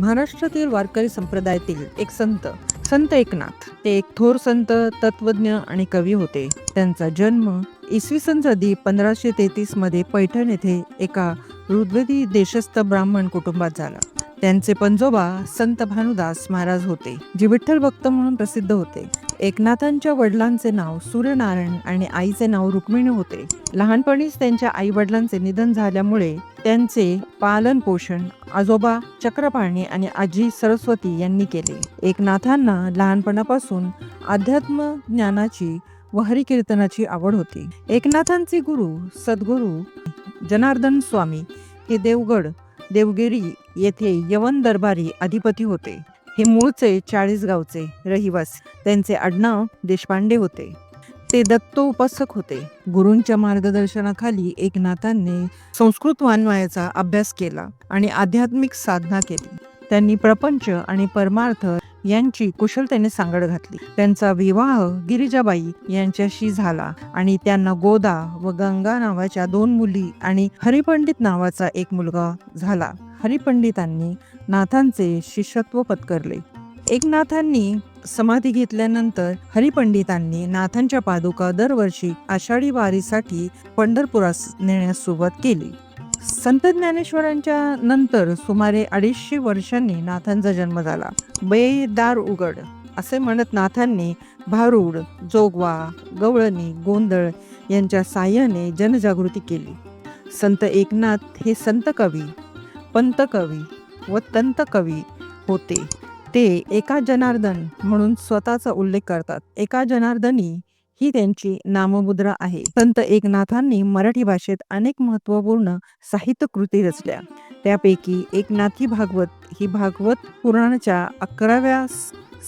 महाराष्ट्रातील वारकरी संप्रदायातील एक संत संत एकनाथ. ते एक थोर संत तत्वज्ञ आणि कवी होते. त्यांचा जन्म इसवी सन सदी पंधराशे तेहतीसमध्ये पैठण येथे एका ऋग्वेदी देशस्थ ब्राह्मण कुटुंबात झाला. त्यांचे पंजोबा संत भानुदास महाराज होते जे विठ्ठल भक्त म्हणून प्रसिद्ध होते. एकनाथांच्या वडिलांचे नाव सूर्यनारायण आणि आईचे नाव रुक्मिणी होते. लहानपणीच त्यांच्या आई वडिलांचे निधन झाल्यामुळे त्यांचे पालन पोषण आजोबा चक्रपाणी आणि आजी सरस्वती यांनी केले. एकनाथांना लहानपणापासून अध्यात्म ज्ञानाची व हरिकीर्तनाची आवड होती. एकनाथांचे गुरु सद्गुरू जनार्दन स्वामी हे देवगड देवगिरी येथे यवन दरबारी अधिपती होते. हे मूळचे चाळीस गावचे रहिवासी. त्यांचे आडनाव देशपांडे होते. ते दत्तो उपासक होते. गुरूंच्या मार्गदर्शनाखाली एकनाथांनी संस्कृत वाङ्मयाचा अभ्यास केला आणि आध्यात्मिक साधना केली. त्यांनी प्रपंच आणि परमार्थ यांची कुशलतेने सांगड घातली. त्यांचा विवाह गिरिजाबाई यांच्याशी झाला आणि त्यांना गोदा व गंगा नावाच्या दोन मुली आणि हरिपंडित नावाचा एक मुलगा झाला. हरिपंडितांनी नाथांचे शिष्यत्व पत्करले. एकनाथांनी समाधी घेतल्यानंतर हरिपंडितांनी नाथांच्या पादुका दरवर्षी आषाढी वारीसाठी पंढरपुरास नेण्यास सुरुवात केली. संत ज्ञानेश्वरांच्या नंतर सुमारे अडीचशे वर्षांनी नाथांचा जन्म झाला. बेदार उघड असे म्हणत नाथांनी भारूड जोगवा गवळणी गोंधळ यांच्या साह्याने जनजागृती केली. संत एकनाथ हे संत कवी पंत कवी व तंत कवी होते. ते एका जनार्दन म्हणून स्वतःचा उल्लेख करतात. एका जनार्दनी ही त्यांची नाममुद्रा आहे. संत एकनाथांनी मराठी भाषेत अनेक महत्त्वपूर्ण साहित्य कृती रचल्या. त्यापैकी एकनाथी भागवत ही भागवत पुराणाच्या अकराव्या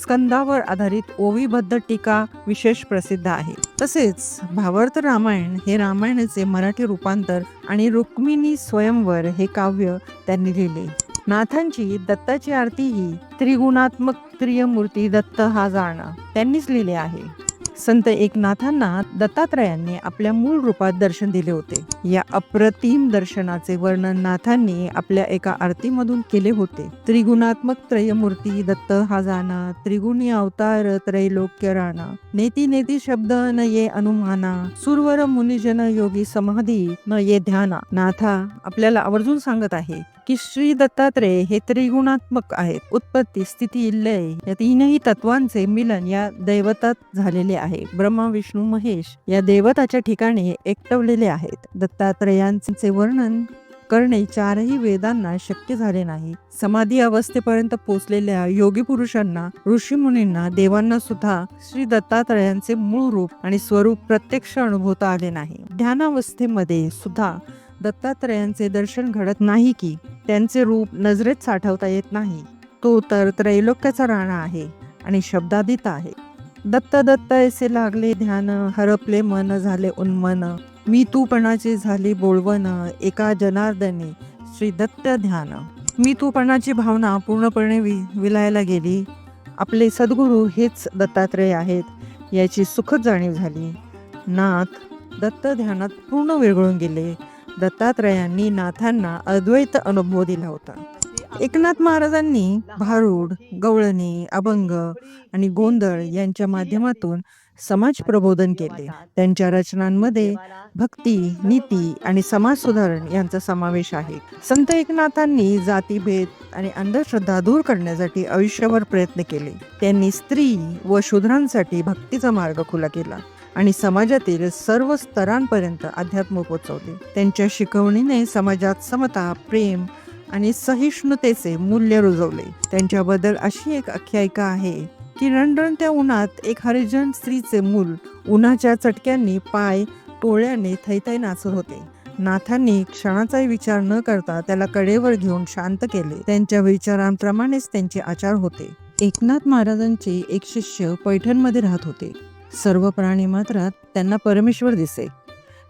स्कंदावर आधारित ओवीबद्ध टीका विशेष प्रसिद्ध आहे. तसेच भावार्थ रामायण हे रामायणाचे मराठी रूपांतर आणि रुक्मिणी स्वयंवर हे काव्य त्यांनी लिहिले. नाथांची दत्ताची आरती ही त्रिगुणात्मक त्रियमूर्ती दत्त हा जाणं. त्यांनीच लिहिले आहे. संत एकनाथांना दत्तात्रयांनी आपल्या मूळ रूपात दर्शन दिले होते. या अप्रतिम दर्शनाचे वर्णन नाथांनी आपल्या एका आरतीमधून केले होते. त्रिगुणात्मक त्रयमूर्ती दत्त हा जाणा त्रिगुणी अवतार त्रैलोक्य राणा. नेती नेती शब्द न ये अनुमाना सुरवर मुनिजन योगी समाधी न ये ध्याना. नाथा आपल्याला आवर्जून सांगत आहे की श्री दत्तात्रेय हे त्रिगुणात्मक आहेत. उत्पत्ती स्थिती लय या तीनही तत्वांचे मिलन या दैवतात झालेले आहे ब्रह्मा विष्णू महेश या देवताच्या ठिकाणी एकटवलेले आहेत. दत्तात्रयांचे वर्णन करणे चारही वेदांना शक्य झाले नाही. समाधी अवस्थेपर्यंत पोहोचलेल्या योगी पुरुषांना ऋषी मुनींना देवांना सुद्धा श्री दत्तात्रयांचे मूळ रूप आणि स्वरूप प्रत्यक्ष अनुभवता आले नाही. ध्यानावस्थेमध्ये सुद्धा दत्तात्रयांचे दर्शन घडत नाही की त्यांचे रूप नजरेत साठवता येत नाही. तो तर त्रैलोक्याचा राणा आहे आणि शब्दादित आहे. दत्त दत्त ऐसे लागले ध्यान हरपले मन झाले उन्मन. मी तूपणाचे झाले बोळवण एका जनार्दने श्री दत्त ध्यान. मी तूपणाची भावना पूर्णपणे वि विलायला गेली. आपले सद्गुरू हेच दत्तात्रय आहेत याची सुखद जाणीव झाली. नाथ दत्त ध्यानात पूर्ण विरघळून गेले. दत्तात्रयांनी नाथांना अद्वैत अनुभव दिला होता. एकनाथ महाराजांनी भारूड गवळणी अभंग आणि गोंधळ यांच्या माध्यमातून समाज प्रबोधन केले. त्यांच्या रचनांमध्ये भक्ती नीती आणि समाज सुधारण यांचा समावेश आहे. संत एकनाथांनी जातीभेद आणि अंधश्रद्धा दूर करण्यासाठी आयुष्यभर प्रयत्न केले. त्यांनी स्त्री व शूद्रांसाठी भक्तीचा मार्ग खुला केला आणि समाजातील सर्व स्तरांपर्यंत अध्यात्म पोचवले. त्यांच्या शिकवणीने समाजात समता प्रेम आणि सहिष्णुतेचे मूल्य रुजवले. त्यांच्याबद्दल अशी एक आख्यायिका आहे की रणरणत्या उन्हात एक हरिजन स्त्रीचे मूल उन्हाच्या चटक्यांनी पाय टोळ्याने थैथै नाचत होते. नाथांनी क्षणाचाही विचार न करता त्याला कडेवर घेऊन शांत केले. त्यांच्या विचारांप्रमाणेच त्यांचे आचार होते. एकनाथ महाराजांचे एक शिष्य पैठणमध्ये राहत होते. सर्व प्राणी मात्रात त्यांना परमेश्वर दिसे.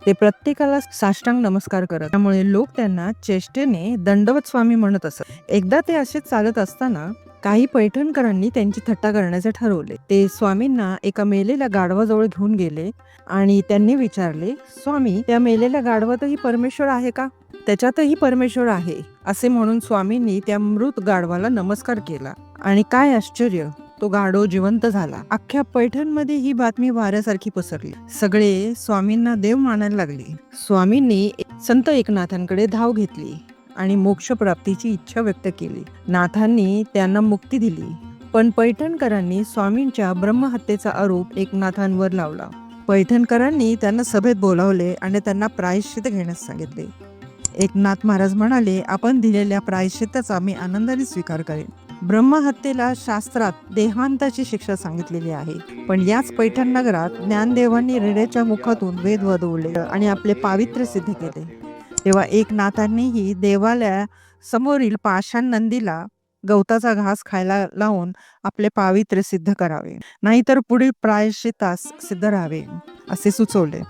ते प्रत्येकाला साष्टांग नमस्कार करत. त्यामुळे लोक त्यांना चेष्टेने दंडवत स्वामी म्हणत असत. एकदा ते असे चालत असताना काही पैठणकरांनी त्यांची थट्टा करण्याचे ठरवले. ते स्वामींना एका मेलेल्या गाढवाजवळ घेऊन गेले आणि त्यांनी विचारले स्वामी त्या मेलेल्या गाढवातही परमेश्वर आहे का? त्याच्यातही परमेश्वर आहे असे म्हणून स्वामींनी त्या मृत गाढवाला नमस्कार केला. आणि काय आश्चर्य! तो गाढो जिवंत झाला. अख्ख्या पैठणमध्ये ही बातमी वाऱ्यासारखी पसरली. सगळे स्वामींना देव मानायला लागले. स्वामींनी संत एकनाथांकडे धाव घेतली आणि मोक्षप्राप्तीची इच्छा व्यक्त केली. नाथांनी त्यांना मुक्ती दिली. पण पैठणकरांनी स्वामींच्या ब्रह्महत्येचा आरोप एकनाथांवर लावला. पैठणकरांनी त्यांना सभेत बोलावले आणि त्यांना प्रायश्चित घेण्यास सांगितले. एकनाथ महाराज म्हणाले आपण दिलेल्या प्रायश्चिताचा मी आनंदाने स्वीकार करेन. ब्रह्महत्येला शास्त्रात देहांताची शिक्षा सांगितलेली आहे. पण याच पैठण नगरात ज्ञानदेवांनी रेड्याच्या मुखातून वेद वदवले आणि आपले पावित्र्य सिद्ध केले. तेव्हा एकनाथांनीही देवालया समोरील पाषाण नंदीला गवताचा घास खायला लावून आपले पावित्र्य सिद्ध करावे. नाहीतर पुढील प्रायश्चितास सिद्ध राहावे असे सुचवले.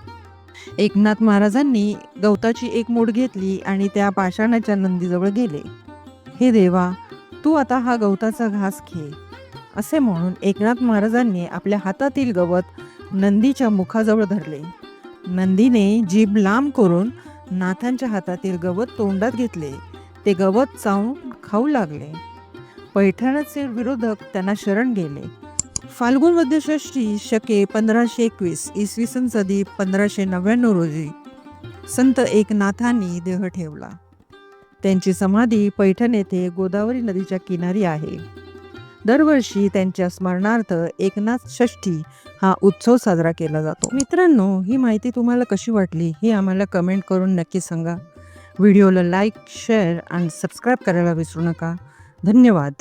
एकनाथ महाराजांनी गवताची एक मूठ घेतली आणि त्या पाषाणाच्या नंदीजवळ गेले. हे देवा तू आता हा गवताचा घास घे असे म्हणून एकनाथ महाराजांनी आपल्या हातातील गवत नंदीच्या मुखाजवळ धरले. नंदीने जीभ लांब करून नाथांच्या हातातील गवत तोंडात घेतले. ते गवत चावून खाऊ लागले. पैठणचे विरोधक त्यांना शरण गेले. फाल्गुन मध्यषष्ठी शके पंधराशे एकवीस इसवी सन सदी पंधराशे नव्याण्णव रोजी संत एकनाथांनी देह ठेवला. त्यांची समाधी पैठण येथे गोदावरी नदीच्या किनारी आहे. दरवर्षी त्यांच्या स्मरणार्थ एकनाथ षष्ठी हा उत्सव साजरा केला जातो. मित्रांनो ही माहिती तुम्हाला कशी वाटली हे आम्हाला कमेंट करून नक्की सांगा. व्हिडिओला लाईक शेअर आणि सबस्क्राईब करायला विसरू नका. धन्यवाद.